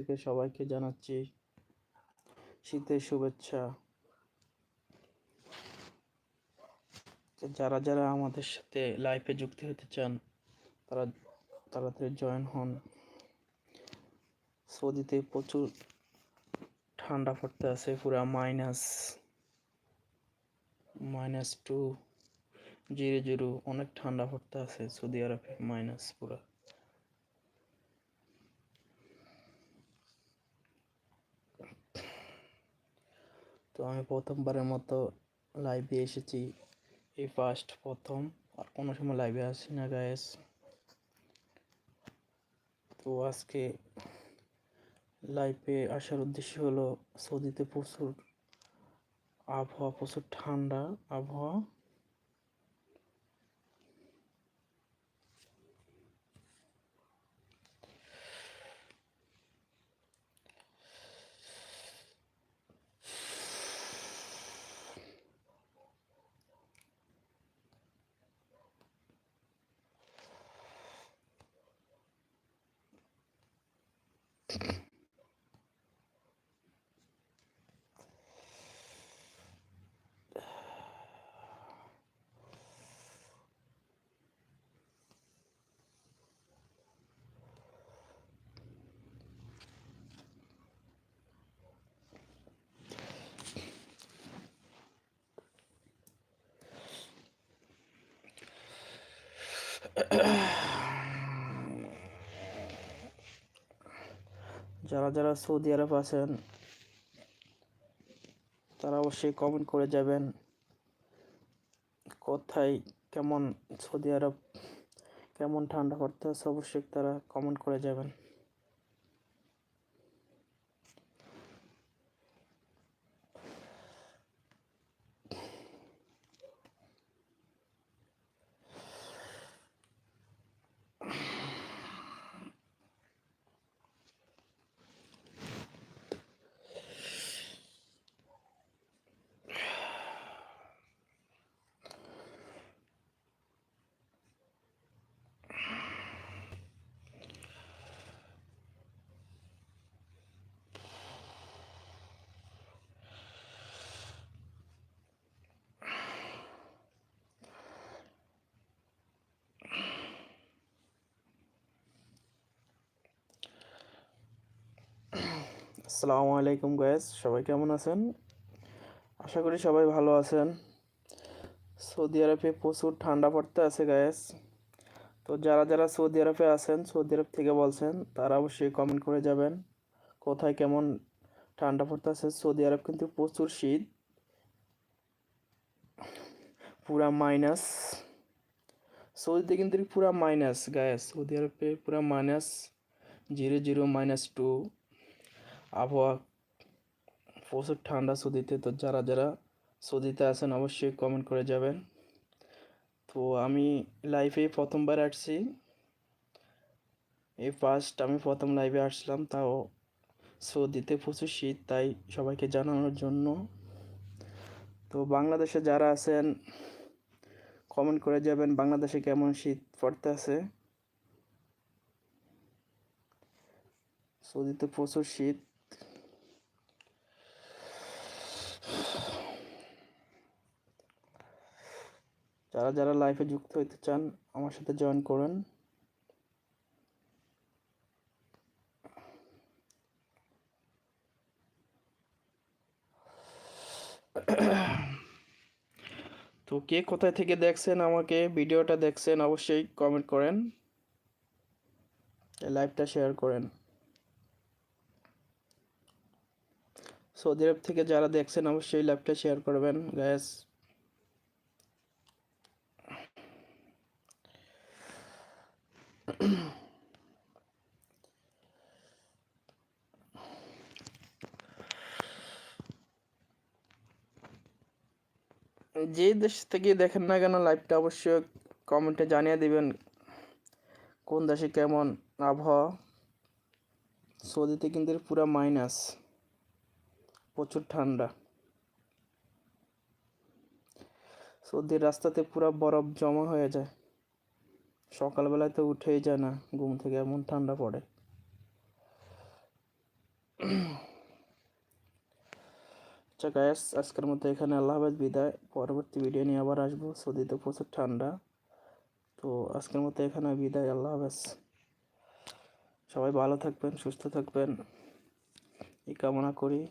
থেকে সবাইকে জানাচ্ছি শীতের শুভেচ্ছা। যারা যারা আমাদের সাথে লাইফে যুক্ত হতে চান, তারা তাড়াতাড়ি জয়েন হন। সৌদিতে প্রচুর ঠান্ডা পড়তে আছে, পুরা minus minus two zero zero অনেক ঠান্ডা পড়তে আছে সৌদি আরবে মাইনাস পুরা। তো আমি প্রথমবারের মতো লাইভে এসেছি। এই ফার্স্ট প্রথম। আর কোনো সময় লাইভে আসি না গায়েস তো আজকে লাইভে আসার উদ্দেশ্য হলো সৌদিতে প্রচুর আবহাওয়া, প্রচুর ঠান্ডা আবহাওয়া। Ugh. যারা যারা সৌদি আরব আছেন, তারা অবশ্যই কমেন্ট করে যাবেন কোথায় কেমন সৌদি আরব, কেমন ঠান্ডা পড়তে আছে, অবশ্যই তারা কমেন্ট করে যাবেন। আসসালামু আলাইকুম গ্যাস সবাই কেমন আছেন? আশা করি সবাই ভালো আছেন। সৌদি আরবে প্রচুর ঠান্ডা পড়তে আছে গ্যাস তো যারা যারা সৌদি আরবে আছেন, সৌদি আরব থেকে বলছেন, তারা অবশ্যই কমেন্ট করে যাবেন। কোথায় কেমন ঠান্ডা পড়তে আছে? সৌদি আরব কিন্তু প্রচুর শীত। পুরা মাইনাস সৌদিতে কিন্তু পুরা মাইনাস গ্যাস সৌদি আরবে পুরা minus zero zero minus two আবহাওয়া প্রচুর ঠান্ডা সৌদিতে তো যারা যারা সৌদিতে আছেন অবশ্যই কমেন্ট করে যাবেন। তো আমি লাইভে প্রথমবার আসছি। এই ফার্স্ট আমি প্রথম লাইভে আসলাম, তাও সৌদিতে প্রচুর শীত, তাই সবাইকে জানানোর জন্য। তো বাংলাদেশে যারা আছেন কমেন্ট করে যাবেন বাংলাদেশে কেমন শীত পড়তে আছে সৌদিতে প্রচুর শীত যারা যারা লাইফে যুক্ত হইতে চান, আমার সাথে জয়েন করুন। তো কে কোথায় থেকে দেখছেন আমাকে, ভিডিওটা দেখছেন অবশ্যই কমেন্ট করেন। লাইভটা শেয়ার করেন। সৌদি আরব থেকে যারা দেখছেন, অবশ্যই লাইভটা শেয়ার করবেন গ্যাস যে দেশ থেকে দেখেন না কেন লাইভটা অবশ্যই কমেন্টে জানিয়ে দিবেন কোন দেশে কেমন আবহাওয়া। সৌদিতে কিন্তু পুরো মাইনাস প্রচুর ঠান্ডা। সৌদির রাস্তাতে পুরো বরফ জমা হয়ে যায়। সকালবেলায় তো উঠেই যায় না, ঘুম থেকে এমন ঠান্ডা পড়ে। আচ্ছা গায়াস আজকের মতো এখানে আল্লাহ বিদায়। পরবর্তী ভিডিও নিয়ে আবার আসব। সৌদিতে প্রচুর ঠান্ডা। তো আজকের মতো এখানে বিদায়, আল্লাহ হাফেজ। সবাই ভালো থাকবেন, সুস্থ থাকবেন। এই কামনা করি।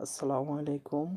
আসসালামু আলাইকুম।